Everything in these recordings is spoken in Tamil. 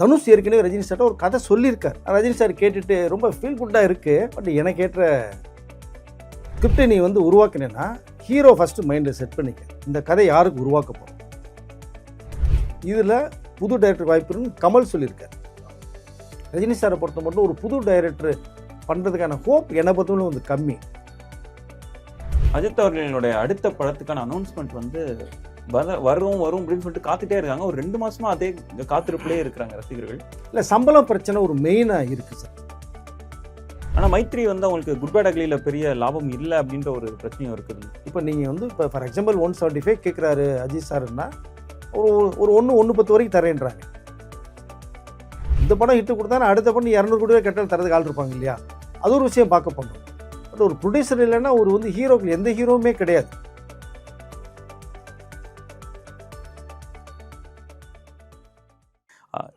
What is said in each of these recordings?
தனுஷ் ஏற்கனவே ரஜினி சார்ட்ட ஒரு கதை சொல்லியிருக்கார். ரஜினி சார் கேட்டுட்டு ரொம்ப ஃபீல் குட்டாக இருக்குது பட் எனக்கு ஏற்ற ஸ்கிரிப்டை நீ வந்து உருவாக்கினேன்னா ஹீரோ ஃபஸ்ட்டு மைண்டில் செட் பண்ணிக்க. இந்த கதை யாருக்கு உருவாக்க போகிறோம் இதில் புது டைரக்டர் வாய்ப்புன்னு கமல் சொல்லியிருக்கார். ரஜினி சாரை பொறுத்த மட்டும் ஒரு புது டைரக்டர் பண்ணுறதுக்கான ஹோப் என்னை பொறுத்தவரை வந்து கம்மி. அஜித் அவர்களினுடைய அடுத்த படத்துக்கான அனௌன்ஸ்மெண்ட் வந்து வர வரும் வரும் அப்படின்னு சொல்லிட்டு காத்துட்டே இருக்காங்க. ஒரு ரெண்டு மாசமா அதே காத்திருப்புலயே இருக்கிறாங்க ரசிகர்கள். இல்லை சம்பளம் பிரச்சனை ஒரு மெயினாக இருக்குது சார் ஆனா மைத்ரி வந்து அவங்களுக்கு குட் பேட் அக்லியில பெரிய லாபம் இல்லை அப்படின்ற ஒரு பிரச்சனையும் இருக்குது. இப்போ நீங்கள் வந்து இப்போ for example one seventy five கேட்குறாரு அஜித் சார்னா ஒரு ஒரு ஒன்று ஒன்று பத்து வரைக்கும் தரேன்றாங்க. இந்த படம் ஹிட்டு கொடுத்தா அடுத்த படம் இரநூறு கோடி ரூபாய் கட்டல் தரதுக்கு ஆள் இருப்பாங்க இல்லையா? அது ஒரு விஷயம் பார்க்க பண்ணணும் பட் ஒரு ப்ரொடியூசர் இல்லைன்னா ஒரு வந்து ஹீரோக்கு எந்த ஹீரோவுமே கிடையாது.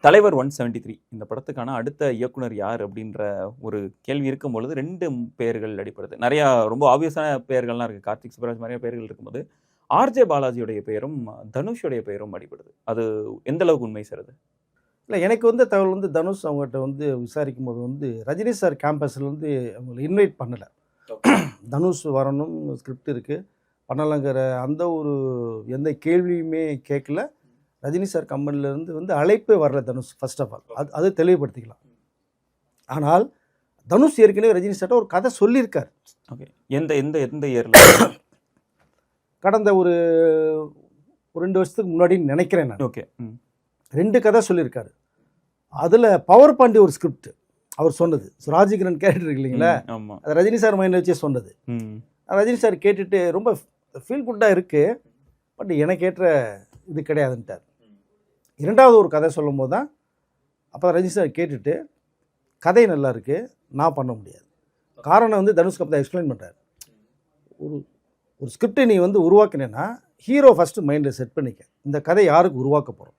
தலைவர் ஒன் செவன்டி த்ரீ இந்த படத்துக்கான அடுத்த இயக்குனர் யார் அப்படின்ற ஒரு கேள்வி இருக்கும் பொழுது ரெண்டு பெயர்கள் அடிப்படுது நிறையா ரொம்ப ஆப்வியஸான பெயர்கள்லாம் இருக்குது கார்த்திக் சுப்ராஜ் நிறைய பெயர்கள் இருக்கும்போது ஆர்ஜே பாலாஜியுடைய பெயரும் தனுஷுடைய பெயரும் அடிப்படுது அது எந்த அளவுக்கு உண்மை சார் அது? இல்லை எனக்கு வந்து தகவல் வந்து தனுஷ் அவங்ககிட்ட வந்து விசாரிக்கும் போது வந்து ரஜினி சார் கேம்பஸ்லேருந்து அவங்களை இன்வைட் பண்ணலை. தனுஷ் வரணும் ஸ்கிரிப்ட் இருக்குது பண்ணலாங்கிற அந்த ஒரு எந்த கேள்வியுமே கேட்கல ரஜினி சார் கம்பெனிலேருந்து வந்து அழைப்பே வரல தனுஷ் ஃபர்ஸ்ட் ஆஃப் ஆல் அது அது தெளிவுபடுத்திக்கலாம். ஆனால் தனுஷ் ஏற்கனவே ரஜினி சார்ட்ட ஒரு கதை சொல்லியிருக்கார். ஓகே எந்த எந்த எந்த இயர்ல கடந்த ஒரு ஒரு ரெண்டு வருஷத்துக்கு முன்னாடி நினைக்கிறேன் நான். ஓகே ரெண்டு கதை சொல்லியிருக்காரு. அதில் பவர் பாண்டி ஒரு ஸ்கிரிப்ட் அவர் சொன்னது. ஸோ ராஜகிரண் கேரக்டர் இல்லைங்களா? அது ரஜினி சார் மைண்டில் வச்சே சொன்னது. ரஜினி சார் கேட்டுட்டு ரொம்ப ஃபீல் குட்டாக இருக்குது பட் எனக்கு ஏற்ற இது கிடையாதுன்ட்டார். இரண்டாவது ஒரு கதை சொல்லும்போது தான் அப்போ ரஜினி சார் கேட்டுட்டு கதை நல்லா இருக்குது நான் பண்ண முடியாது. காரணம் வந்து தனுஷ் கப் எக்ஸ்பிளைன் பண்ணுறாரு ஒரு ஒரு ஸ்கிரிப்டை நீ வந்து உருவாக்கினேன்னா ஹீரோ ஃபஸ்ட்டு மைண்டில் செட் பண்ணிக்க. இந்த கதை யாருக்கு உருவாக்க போகிறோம்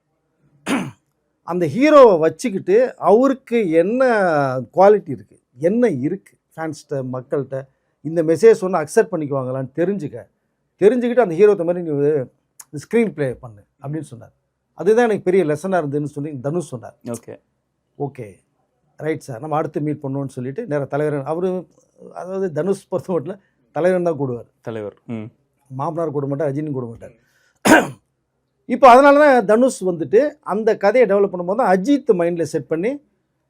அந்த ஹீரோவை வச்சுக்கிட்டு அவருக்கு என்ன குவாலிட்டி இருக்குது என்ன இருக்குது ஃபேன்ஸ்கிட்ட மக்கள்கிட்ட இந்த மெசேஜ் சொன்னால் அக்செப்ட் பண்ணிக்குவாங்களான்னு தெரிஞ்சுக்க. தெரிஞ்சுக்கிட்டு அந்த ஹீரோத்த மாதிரி நீ ஸ்க்ரீன் ப்ளே பண்ணு அப்படின்னு சொன்னார். அதுதான் எனக்கு பெரிய லெசனாக இருந்ததுன்னு சொல்லி தனுஷ் சொன்னார். ஓகே. ஓகே. ரைட் சார் நம்ம அடுத்து மீட் பண்ணுவோம்னு சொல்லிட்டு நேராக தலைவர் அவர் அதாவது தனுஷ் பொறுத்த மட்டும் தலைவன் தான் கூடுவார். தலைவர். ம். மாமனார் கூட மாட்டார் ரஜினி கூட மாட்டார். இப்போ அதனால தான் தனுஷ் வந்துட்டு அந்த கதையை டெவலப் பண்ணும்போது தான் அஜித் மைண்டில் செட் பண்ணி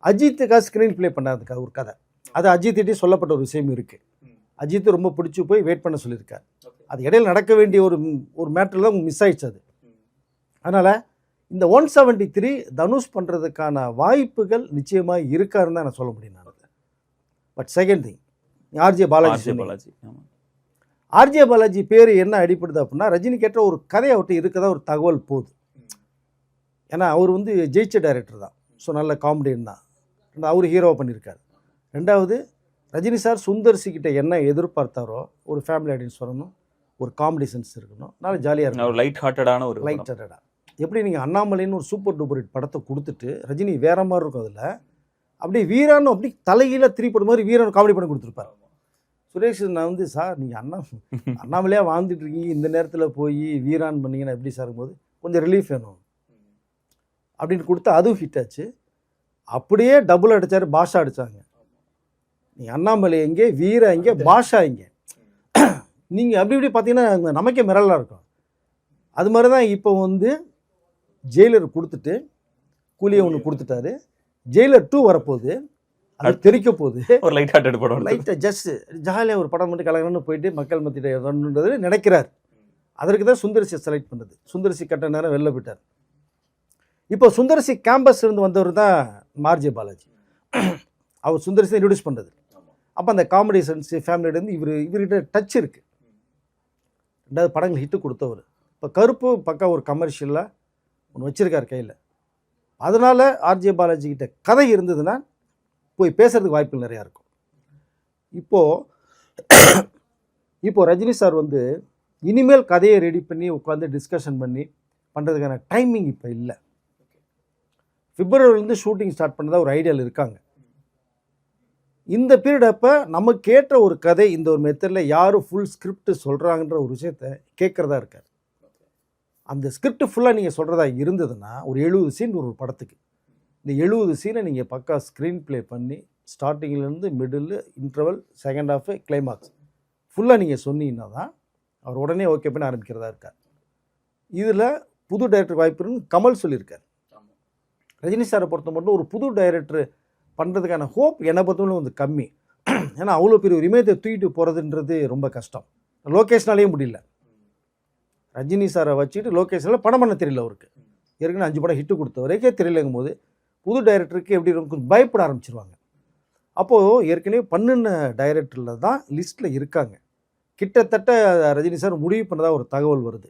அஜித்துக்காக ஸ்க்ரீன் ப்ளே பண்ணாதுக்காக ஒரு கதை. அது அஜித்திட்டே சொல்லப்பட்ட ஒரு விஷயம் இருக்குது அஜித் ரொம்ப பிடிச்சி போய் வெயிட் பண்ண சொல்லியிருக்கார். அது இடையில நடக்க வேண்டிய ஒரு ஒரு மேட்டர் தான் மிஸ் ஆயிடுச்சு அது. அதனால் இந்த ஒன் செவன்ட்டி த்ரீ தனுஷ் பண்ணுறதுக்கான வாய்ப்புகள் நிச்சயமாக இருக்காருன்னு தான் நான் சொல்ல முடியும் நான். But second thing RJ Balaji. Balaji RJ Balaji பேர் என்ன அடிப்படுது அப்படின்னா ரஜினி கேட்ட ஒரு கதையை விட்டு இருக்கதா ஒரு தகவல் போகுது. ஏன்னா அவர் வந்து ஜெயிச்ச டைரக்டர் தான். ஸோ நல்ல காமெடியன் தான். அவர் ஹீரோவாக பண்ணியிருக்காரு. ரெண்டாவது ரஜினி சார் சுந்தர்சி கிட்ட என்ன எதிர்பார்த்தாரோ ஒரு ஃபேமிலி ஆடியன்ஸ் வரணும் ஒரு காமெடி சென்ஸ் இருக்கணும். நல்ல ஜாலியாக இருக்கணும். லைட் ஹார்ட்டடான ஒரு லைட் படம். எப்படி நீங்கள் அண்ணாமலைன்னு ஒரு சூப்பர் டூப்பர் ஹிட் படத்தை கொடுத்துட்டு ரஜினி வேற மாதிரி இருக்கும் அதில் அப்படியே வீரான்னு அப்படி தலைகீழ திரிப்பட மாதிரி வீரன் காமெடி பண்ணி கொடுத்துருப்பாரு. சுரேஷ் நான் வந்து சார் நீங்கள் அண்ணா அண்ணாமலையாக வாழ்ந்துட்டு இருக்கீங்க. இந்த நேரத்தில் போய் வீரான் பண்ணீங்கன்னா எப்படி சார் போது கொஞ்சம் ரிலீஃப் வேணும். அப்படின்னு கொடுத்தா அதுவும் ஹிட் ஆச்சு. அப்படியே டபுள் அடிச்சாரு பாஷா அடிச்சாங்க. நீ அண்ணாமலை எங்கே வீர எங்கே பாஷா எங்கே? நீங்கள் அப்படி இப்படி பார்த்தீங்கன்னா நமக்கே மிரலாக இருக்கும். அது மாதிரி தான் இப்போ வந்து ஜெயிலர் கொடுத்துட்டு கூலியை ஒன்று கொடுத்துட்டாரு. ஜெயிலர் டூ வரப்போகுது. அது தெரிக்க போகுது. ஒரு லைட் ஹார்ட்டட் படம் லைட்டாக ஜஸ்ட் ஜாலியாக ஒரு படம் மட்டும் கலகலன்னு போயிட்டு மக்கள் மத்தியில் வரணுன்றது நினைக்கிறார். அதற்கு தான் சுந்தரசி செலக்ட் பண்ணுறது சுந்தரசி கட்ட நேரம் வெளில போயிட்டார். இப்போ சுந்தரசி கேம்பஸ் இருந்து வந்தவர் தான் மார்ஜே பாலாஜி. அவர் சுந்தரசி இன்ட்ரடியூஸ் பண்ணுறது அப்போ அந்த காமெடி சென்ஸ் ஃபேமிலியிலேருந்து இவர் இவர்கிட்ட டச் இருக்குது ரெண்டாவது படங்கள் ஹிட்டு கொடுத்தவர். இப்போ கருப்பு பக்கா ஒரு கமர்ஷியலாக ஒன்று வச்சுருக்கார் கையில். அதனால் ஆர்ஜே பாலாஜி கிட்ட கதை இருந்ததுன்னா போய் பேசுகிறதுக்கு வாய்ப்புகள் நிறையா இருக்கும். இப்போது இப்போ ரஜினி சார் வந்து இனிமேல் கதையை ரெடி பண்ணி உட்காந்து டிஸ்கஷன் பண்ணி பண்ணுறதுக்கான டைமிங் இப்போ இல்லை. பிப்ரவரிலேருந்து ஷூட்டிங் ஸ்டார்ட் பண்ணதாக ஒரு ஐடியாவில் இருக்காங்க. இந்த பீரியட் அப்போ நமக்கு ஏற்ற ஒரு கதை இந்த ஒரு மெத்தடில் யார் ஃபுல் ஸ்கிரிப்ட் சொல்கிறாங்கன்ற ஒரு விஷயத்த கேட்குறதா இருக்கார். அந்த ஸ்கிரிப்ட் ஃபுல்லாக நீங்கள் சொல்கிறதா இருந்ததுன்னா ஒரு எழுபது சீன் ஒரு படத்துக்கு. இந்த எழுபது சீனை நீங்கள் பக்கா ஸ்க்ரீன் ப்ளே பண்ணி ஸ்டார்டிங்லேருந்து middle interval second half climax ஃபுல்லாக நீங்கள் சொன்னீங்கன்னா தான் அவர் உடனே ஓகே பண்ண ஆரம்பிக்கிறதா இருக்கார். இதில் புது டைரக்டர் வாய்ப்பு கமல் சொல்லியிருக்கார். ரஜினி சாரை பொறுத்த மட்டும் ஒரு புது டைரக்டர் பண்ணுறதுக்கான ஹோப் என்னை பொறுத்தவரை வந்து கம்மி. ஏன்னா அவ்வளோ பெரிய ஒரு இமயத்தை தூக்கிட்டு போகிறதுன்றது ரொம்ப கஷ்டம். லோகேஷ்னாலேயே முடியல. ரஜினி சாரை வச்சுட்டு லோகேஷனில் படம் பண்ண தெரியல அவருக்கு. ஏற்கனவே அஞ்சு படம் ஹிட்டு கொடுத்தவரைக்கே தெரியலங்கும் போது புது டைரக்டருக்கு எப்படி கொஞ்சம் பயப்பட ஆரம்பிச்சிருவாங்க. அப்போது ஏற்கனவே பண்ணுன டைரக்டரில் தான் லிஸ்ட்டில் இருக்காங்க. கிட்டத்தட்ட ரஜினி சார் முடிவு பண்ணதா ஒரு தகவல் வருது.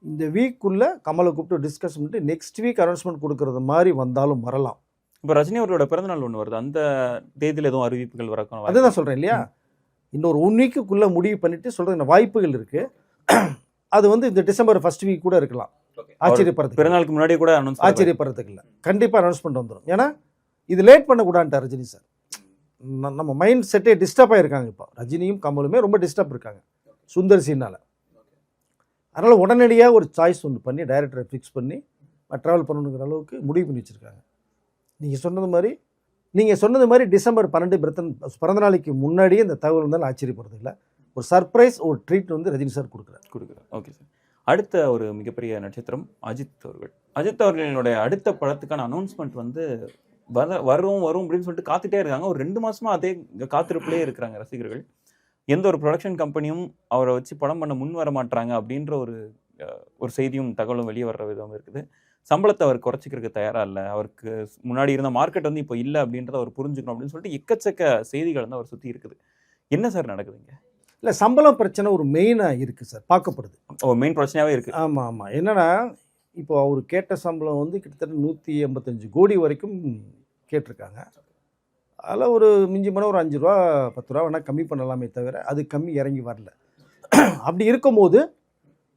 இந்த வீக்குள்ளே கமலை கூப்பிட்டு டிஸ்கஸ் பண்ணிட்டு நெக்ஸ்ட் வீக் அனௌன்ஸ்மெண்ட் கொடுக்குறது மாதிரி வந்தாலும் வரலாம். இப்போ ரஜினி அவர்களோட பிறந்தநாள் ஒன்று வருது. அந்த தேதியில் எதுவும் அறிவிப்புகள் வாய்ப்பு- அதுதான் சொல்கிறேன் இல்லையா? இன்னொரு ஒன் வீக்குக்குள்ளே முடிவு பண்ணிட்டு சொல்கிற வாய்ப்புகள் இருக்குது அது வந்து இந்த டிசம்பர் ஃபர்ஸ்ட் வீக் கூட இருக்கலாம். ஆச்சரியப்படுறதுக்கு பிறநாளுக்கு முன்னாடியே கூட அனௌன்ஸ் ஆச்சரியப்படுறதுக்கு இல்லை கண்டிப்பாக அனௌன்ஸ்மெண்ட் வந்துடும் ஏன்னா இது லேட் பண்ணக்கூடாதுன்ட்டார் ரஜினி சார் நம்ம மைண்ட் செட்டே டிஸ்டர்ப் ஆகிருக்காங்க இப்போ. ரஜினியும் கமலுமே ரொம்ப டிஸ்டர்ப் இருக்காங்க. சுந்தர் சீனால். அதனால் உடனடியாக ஒரு சாய்ஸ் ஒன்று பண்ணி டைரக்டரை ஃபிக்ஸ் பண்ணி ட்ராவல் பண்ணணுங்கிற அளவுக்கு முடிவு பண்ணி வச்சுருக்காங்க. நீங்கள் சொன்னது மாதிரி நீங்கள் சொன்னது மாதிரி டிசம்பர் பன்னெண்டு பிறந்தன் பிறந்த நாளைக்கு முன்னாடியே இந்த தகவல் இருந்தாலும் ஆச்சரியப்படுறது இல்லை ஒரு சர்ப்ரைஸ் ஒரு ட்ரீட் வந்து ரஜினி சார் கொடுக்குறாரு. கொடுக்குறேன் ஓகே சார் அடுத்த ஒரு மிகப்பெரிய நட்சத்திரம் அஜித் அவர்கள். அஜித் அவர்களினுடைய அடுத்த படத்துக்கான அனௌன்ஸ்மெண்ட் வந்து வர வரும் வரும் அப்படின்னு சொல்லிட்டு காத்துட்டே இருக்காங்க. ஒரு ரெண்டு மாசமா அதே காத்திருப்புலேயே இருக்கிறாங்க ரசிகர்கள். எந்த ஒரு ப்ரொடக்ஷன் கம்பெனியும் அவரை வச்சு படம் பண்ண முன் வர மாட்டாங்க அப்படின்ற ஒரு ஒரு செய்தியும் தகவலும் வெளியே வர்ற விதம் இருக்குது. சம்பளத்தை அவர் குறைச்சிக்கிறதுக்கு தயாராக இல்லை. அவருக்கு முன்னாடி இருந்த மார்க்கெட் வந்து இப்போ இல்லை அப்படின்றத அவர் புரிஞ்சுக்கணும் அப்படின்னு சொல்லிட்டு எக்கச்சக்க செய்திகள் வந்து அவர் சுற்றி இருக்குது. என்ன சார் நடக்குதுங்க இல்லை சம்பளம் பிரச்சனை ஒரு மெயினாக இருக்குது சார் பார்க்கப்படுது. ஓ மெயின் பிரச்சனையாவே இருக்கு. ஆமாம் ஆமாம் என்னன்னா இப்போ அவர் கேட்ட சம்பளம் வந்து கிட்டத்தட்ட நூற்றி எண்பத்தஞ்சு கோடி வரைக்கும் கேட்டிருக்காங்க. அதில் ஒரு மிஞ்சி போனால் ஒரு அஞ்சு ரூபா பத்து ரூபா வேணால் கம்மி பண்ணலாமே தவிர அது கம்மி இறங்கி வரல. அப்படி இருக்கும்போது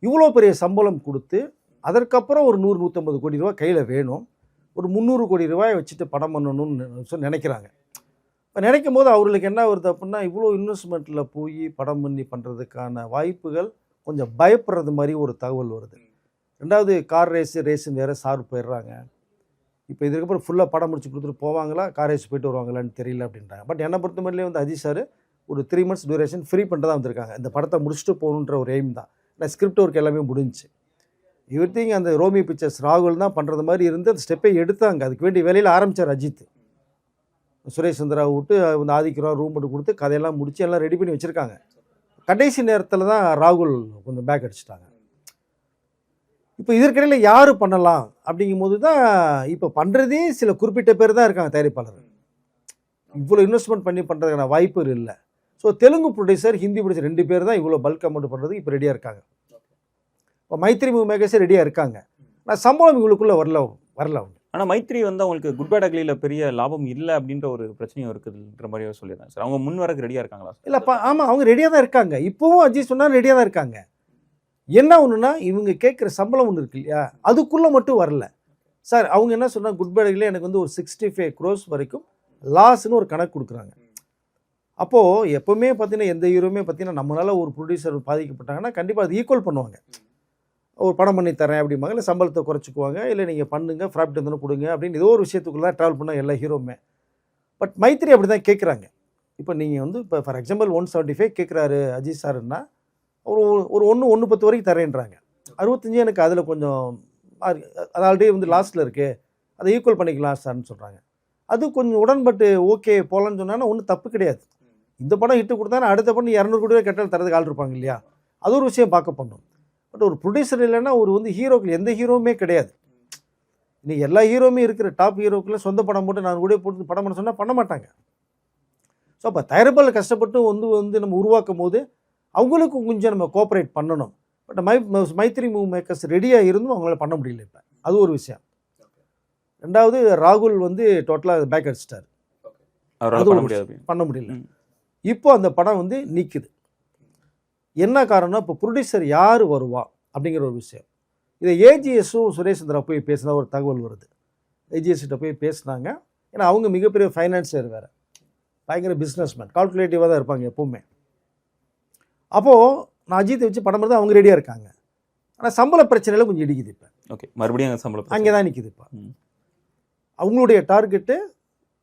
இவ்வளோ பெரிய சம்பளம் கொடுத்து அதற்கப்புறம் ஒரு நூறு நூற்றம்பது கோடி ரூபா கையில் வேணும். ஒரு முந்நூறு கோடி ரூபாயை வச்சுட்டு படம் பண்ணணும்னு சொல்லி நினைக்கிறாங்க. இப்போ நினைக்கும் போது அவர்களுக்கு என்ன வருது அப்படின்னா இவ்வளோ இன்வெஸ்ட்மெண்ட்டில் போய் படம் பண்ணி பண்ணுறதுக்கான வாய்ப்புகள் கொஞ்சம் பயப்படுறது மாதிரி ஒரு தகவல் வருது. ரெண்டாவது கார் ரேஸு ரேஸுன்னு வேறு சார் போயிடுறாங்க. இப்போ இதுக்கப்புறம் ஃபுல்லாக படம் முடிச்சு கொடுத்துட்டு போவாங்களா? கார் ரேஸ் போயிட்டு வருவாங்களான்னு தெரியல அப்படின்றாங்க. பட் என்னை பொறுத்த மாதிரிலே வந்து அஜித் சார் ஒரு த்ரீ மந்த்ஸ் டியூரேஷன் ஃப்ரீ பண்ணுறதா வந்திருக்காங்க. இந்த படத்தை முடிச்சுட்டு போகணுன்ற ஒரு எய்ம் தான். இல்லை ஸ்கிரிப்ட் ஒர்க் எல்லாமே முடிஞ்சுச்சு. இவர் திங் அந்த ரோமி பிக்சர்ஸ் ராகுல் தான் பண்ணுறது மாதிரி இருந்து அந்த ஸ்டெப்பை எடுத்தாங்க. அதுக்கு வேண்டிய வேலையில் ஆரம்பித்தார் அஜித். சுரேஷ் சந்திராவை விட்டு வந்து ஆதிக்கிறோம் ரூம் போட்டு கொடுத்து கதையெல்லாம் முடித்து எல்லாம் ரெடி பண்ணி வச்சுருக்காங்க. கடைசி நேரத்தில் தான் ராகுல் கொஞ்சம் பேக் அடிச்சிட்டாங்க. இப்போ இதற்கிடையில் யார் பண்ணலாம் அப்படிங்கும்போது தான் இப்போ பண்ணுறதே சில குறிப்பிட்ட பேர் தான் இருக்காங்க தயாரிப்பாளர்கள். இவ்வளோ இன்வெஸ்ட்மெண்ட் பண்ணி பண்ணுறதுக்கான வாய்ப்பு இல்லை. So Telugu producer Hindi producer ரெண்டு பேர் தான் இவ்வளோ பல்க் அமௌண்ட் பண்ணுறதுக்கு இப்போ ரெடியாக இருக்காங்க. இப்போ மைத்ரி மூவி மேக்கர்ஸே ரெடியாக இருக்காங்க. ஆனால் சம்பளம் இவங்களுக்குள்ளே வரல வரல அவங்க. ஆனால் மைத்ரி வந்து அவங்களுக்கு குட் பேட் அக்லியில் பெரிய லாபம் இல்லை அப்படின்ற ஒரு பிரச்சனையும் இருக்குதுன்ற மாதிரியே சொல்லியிருந்தாங்க சார் அவங்க முன் வரக்கு ரெடியாக இருக்காங்களா சார்? இல்லைப்பா ஆமாம் அவங்க ரெடியாக தான் இருக்காங்க. இப்போவும் அஜித் சொன்னால் ரெடியாக தான் இருக்காங்க. என்ன ஒன்றுனா இவங்க கேட்குற சம்பளம் ஒன்று இருக்கு இல்லையா? அதுக்குள்ளே மட்டும் வரல. சார் அவங்க என்ன சொன்னால் குட் பேடில் எனக்கு வந்து ஒரு சிக்ஸ்டி ஃபைவ் க்ரோஸ் வரைக்கும் லாஸ்ன்னு ஒரு கணக்கு கொடுக்குறாங்க. அப்போது எப்போவுமே பார்த்தீங்கன்னா எந்த ஹீரோவுமே பார்த்தீங்கன்னா நம்மளால் ஒரு ப்ரொடியூசர் பாதிக்கப்பட்டாங்கன்னா கண்டிப்பாக அது ஈக்குவல் பண்ணுவாங்க. ஒரு பணம் பண்ணி தரேன் அப்படிம்பாங்க. இல்லை சம்பளத்தை குறைச்சிக்குவாங்க. இல்லை நீங்கள் பண்ணுங்கள் ப்ராஃபிட் இருந்தாலும் கொடுங்க அப்படின்னு ஏதோ ஒரு விஷயத்துக்குள்ளே தான் ட்ராவல் பண்ண எல்லா ஹீரோவுமே பட் மைத்ரி அப்படி தான் கேட்குறாங்க இப்போ நீங்கள் வந்து இப்போ for example one seventy five கேட்குறாரு அஜித் சாருன்னா ஒரு ஒரு ஒன்று ஒன்று பத்து வரைக்கும் தரேன்றாங்க. அறுபத்தஞ்சு எனக்கு அதில் கொஞ்சம் அது ஆல்ரெடி வந்து லாஸ்ட்டில் இருக்குது அதை ஈக்குவல் பண்ணிக்கலாம் சார்னு சொல்கிறாங்க அது கொஞ்சம் உடன்பட்டு ஓகே போகலான்னு சொன்னால் ஒன்றும் தப்பு கிடையாது. இந்த படம் ஹிட்டு கொடுத்தா அடுத்த படம் இரநூறு கோடி ரூபாய் தரதுக்கு ஆள் இருப்பாங்க இல்லையா? அது ஒரு விஷயம் பார்க்க பண்ணும் பட் ஒரு ப்ரொடியூசர் இல்லைன்னா ஒரு வந்து ஹீரோக்கள் எந்த ஹீரோவுமே கிடையாது. இன்னைக்கு எல்லா ஹீரோவுமே இருக்கிற டாப் ஹீரோக்குள்ள சொந்த படம் போட்டு நான் கூட போட்டு படம் பண்ண சொன்னால் பண்ண மாட்டாங்க. ஸோ அப்போ தயாரிப்பாளர் கஷ்டப்பட்டு வந்து வந்து நம்ம உருவாக்கும் போது அவங்களுக்கு கொஞ்சம் நம்ம கோஆப்ரேட் பண்ணணும். But my Mythri movie makers ரெடியாக இருந்தும் அவங்களால பண்ண முடியல இப்போ. அது ஒரு விஷயம். ரெண்டாவது ராகுல் வந்து டோட்டலாக பேக் அடிச்சிட்டார். அது பண்ண முடியல. இப்போ அந்த படம் வந்து நிற்குது என்ன காரணம்னா இப்போ ப்ரொடியூசர் யார் வருவா? அப்படிங்கிற ஒரு விஷயம். இதை ஏஜிஎஸும் சுரேஷ் சந்திரா போய் பேசின ஒரு தகவல் வருது. ஏஜிஎஸ் கிட்ட போய் பேசினாங்க. ஏன்னா அவங்க மிகப்பெரிய ஃபைனான்சியர் வேறு. பயங்கர பிஸ்னஸ்மேன் கால்குலேட்டிவாக தான் இருப்பாங்க எப்பவுமே. அப்போது நான் அஜித்தை வச்சு படம் தான் அவங்க ரெடியாக இருக்காங்க. ஆனால் சம்பள பிரச்சனையில் கொஞ்சம் இடிக்குது இப்போ. ஓகே மறுபடியும் அங்க சம்பளம் அங்கே தான் நிற்கிது இப்போ. அவங்களுடைய டார்கெட்டு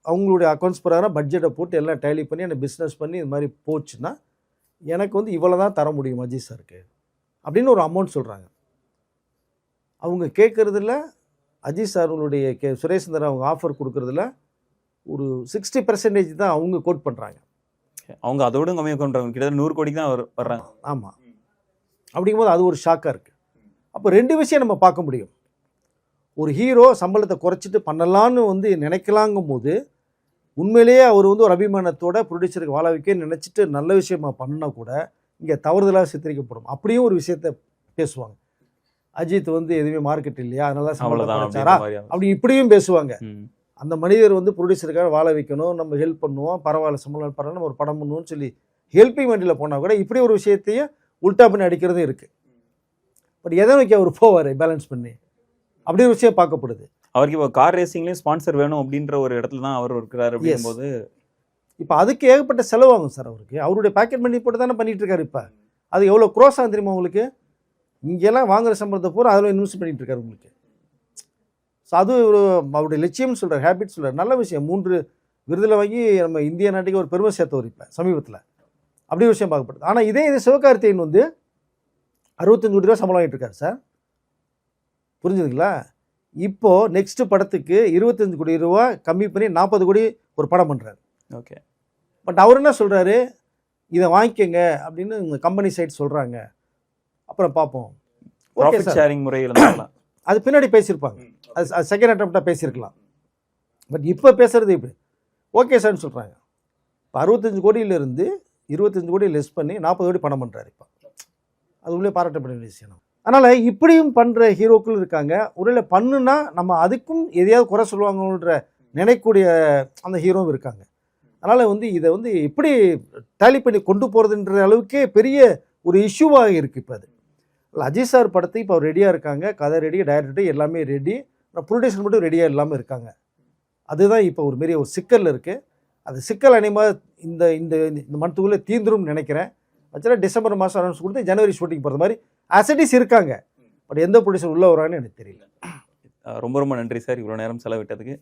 அவங்களுடைய அக்கௌண்ட்ஸ் பிரகாரம் பட்ஜெட்டை போட்டு எல்லாம் டேலி பண்ணி அந்த பிஸ்னஸ் பண்ணி இது மாதிரி போச்சுன்னா எனக்கு வந்து இவ்வளோ தான் தர முடியும் அஜித் சாருக்கு? அப்படின்னு ஒரு அமௌண்ட் சொல்கிறாங்க அவங்க கேட்குறதுல அஜித் சார்களுடைய கே சுரேஷ்ந்தர் அவங்க ஆஃபர் கொடுக்குறதுல ஒரு சிக்ஸ்டி பர்சன்டேஜ் தான் அவங்க கோட் பண்ணுறாங்க அவங்க அதோட கம்மியாக கொண்டுறாங்க கிட்டத்தட்ட நூறு கோடிக்கு தான் வரு- வர்றாங்க. ஆமாம் அப்படிங்கும்போது அது ஒரு ஷாக்காக இருக்குது அப்போ ரெண்டு விஷயம் நம்ம பார்க்க முடியும். ஒரு ஹீரோ சம்பளத்தை குறைச்சிட்டு பண்ணலான்னு வந்து நினைக்கலாங்கும் போது உண்மையிலேயே அவர் வந்து ஒரு அபிமானத்தோட ப்ரொடியூசருக்கு வாழ வைக்க நினச்சிட்டு நல்ல விஷயமா பண்ணா கூட இங்கே தவறுதலாக சித்தரிக்கப்படும். அப்படியும் ஒரு விஷயத்த பேசுவாங்க. அஜித் வந்து எதுவுமே மார்க்கெட் இல்லையா? அதனால தான் சம்பளத்தை அவ்வளவுதான் குறைச்சாரா அப்படின்ற மாதிரி அப்படி இப்படியும் பேசுவாங்க. அந்த மனிதர் வந்து ப்ரொடியூசருக்காக வாழ வைக்கணும் நம்ம ஹெல்ப் பண்ணுவோம் பரவாயில்ல சம்பளம் பரவாயில்ல நம்ம ஒரு படம் பண்ணுவோம்னு சொல்லி ஹெல்ப்பிங் வண்டியில் போனால் கூட இப்படி ஒரு விஷயத்தையும் உல்டா பண்ணி அடிக்கிறதும் இருக்குது பட் எதை நோக்கி அவர் போவார்? பேலன்ஸ் பண்ணி. அப்படி ஒரு விஷயம் பார்க்கப்படுது. அவருக்கு இப்போ கார் ரேசிங்லயும் ஸ்பான்சர் வேணும் அப்படின்ற ஒரு இடத்துல தான் அவர் இருக்கிறாரு அப்படிங்கும்போது இப்போ அதுக்கு ஏகப்பட்ட செலவாகும் சார் அவருக்கு. அவருடைய பாக்கெட் மணி போட்டு தானே பண்ணிட்டு இருக்காரு இப்போ. அது எவ்வளோ க்ரோஸ் ஆகும் தெரியுமா உங்களுக்கு? இங்கெல்லாம் வாங்குற சம்பளத்தை பூரா அதில் இன்வெஸ்ட் பண்ணிட்டு இருக்காரு உங்களுக்கு. ஸோ அது ஒரு அவருடைய லட்சியம்னு சொல்கிறார் ஹேபிட் சொல்கிறார் நல்ல விஷயம். மூன்று விருதில் வாங்கி நம்ம இந்திய நாட்டுக்கு ஒரு பெருமை சேர்த்தவர் இப்போ சமீபத்தில். அப்படி ஒரு விஷயம் பார்க்கப்படுது ஆனால் இதே இது சிவகார்த்திகேயன் வந்து அறுபத்தஞ்சு கோடி ரூபா சம்பளம் வாங்கிட்டு இருக்காரு சார். புரிஞ்சுதுங்களா? இப்போ நெக்ஸ்ட் படத்துக்கு இருபத்தஞ்சு கோடி ரூபா கம்மி பண்ணி நாற்பது கோடி ஒரு படம் பண்ணுறாரு ஓகே. பட் அவர் என்ன சொல்கிறாரு இதை வாங்கிக்கங்க அப்படின்னு உங்கள் கம்பெனி சைட் சொல்கிறாங்க அப்புறம் பார்ப்போம். ஓகே ஷேரிங் முறையில் அது பின்னாடி பேசியிருப்பாங்க. அது அது செகண்ட் அட்டம்ப்டாக பேசியிருக்கலாம். பட் இப்போ பேசுறது இப்படி. ஓகே சார்னு சொல்கிறாங்க இப்போ அறுபத்தஞ்சு கோடியிலிருந்து இருபத்தஞ்சு கோடி லெஸ் பண்ணி நாற்பது கோடி பணம் பண்ணுறாரு இப்போ. அது உள்ளே பாராட்டப்பட வேண்டிய விஷயம். அதனால் இப்படியும் பண்ணுற ஹீரோக்கள் இருக்காங்க. ஒருவேளை பண்ணுனா நம்ம அதுக்கும் எதையாவது குறை சொல்லுவாங்கன்ற நினைக்கக்கூடிய அந்த ஹீரோவும் இருக்காங்க. அதனால் வந்து இதை வந்து எப்படி டேலி பண்ணி கொண்டு போகிறதுன்ற அளவுக்கே பெரிய ஒரு இஷ்யூவாக இருக்குது இப்போ அது. அஜய் சார் படத்தை இப்போ ரெடியாக இருக்காங்க. கதை ரெடி டைரக்டர் எல்லாமே ரெடி ப்ரொடியூசர் மட்டும் ரெடியாக இல்லாமல் இருக்காங்க. அதுதான் இப்போ ஒரு மாரி ஒரு சிக்கல் இருக்குது அது சிக்கல் அனைமாக இந்த இந்த இந்த மந்த்துக்குள்ளே தீந்துரும்னு நினைக்கிறேன். ஆக்சுவலாக டிசம்பர் மாதம் அனௌன்ஸ் கொடுத்து ஜனவரி ஷூட்டிங் போகிற மாதிரி அசடிஸ் இருக்காங்க. பட் எந்த ப்ரொடியூசர் உள்ளே வரான்னு எனக்கு தெரியல. ரொம்ப ரொம்ப நன்றி சார். இவ்வளோ நேரம் செலவிட்டதுக்கு.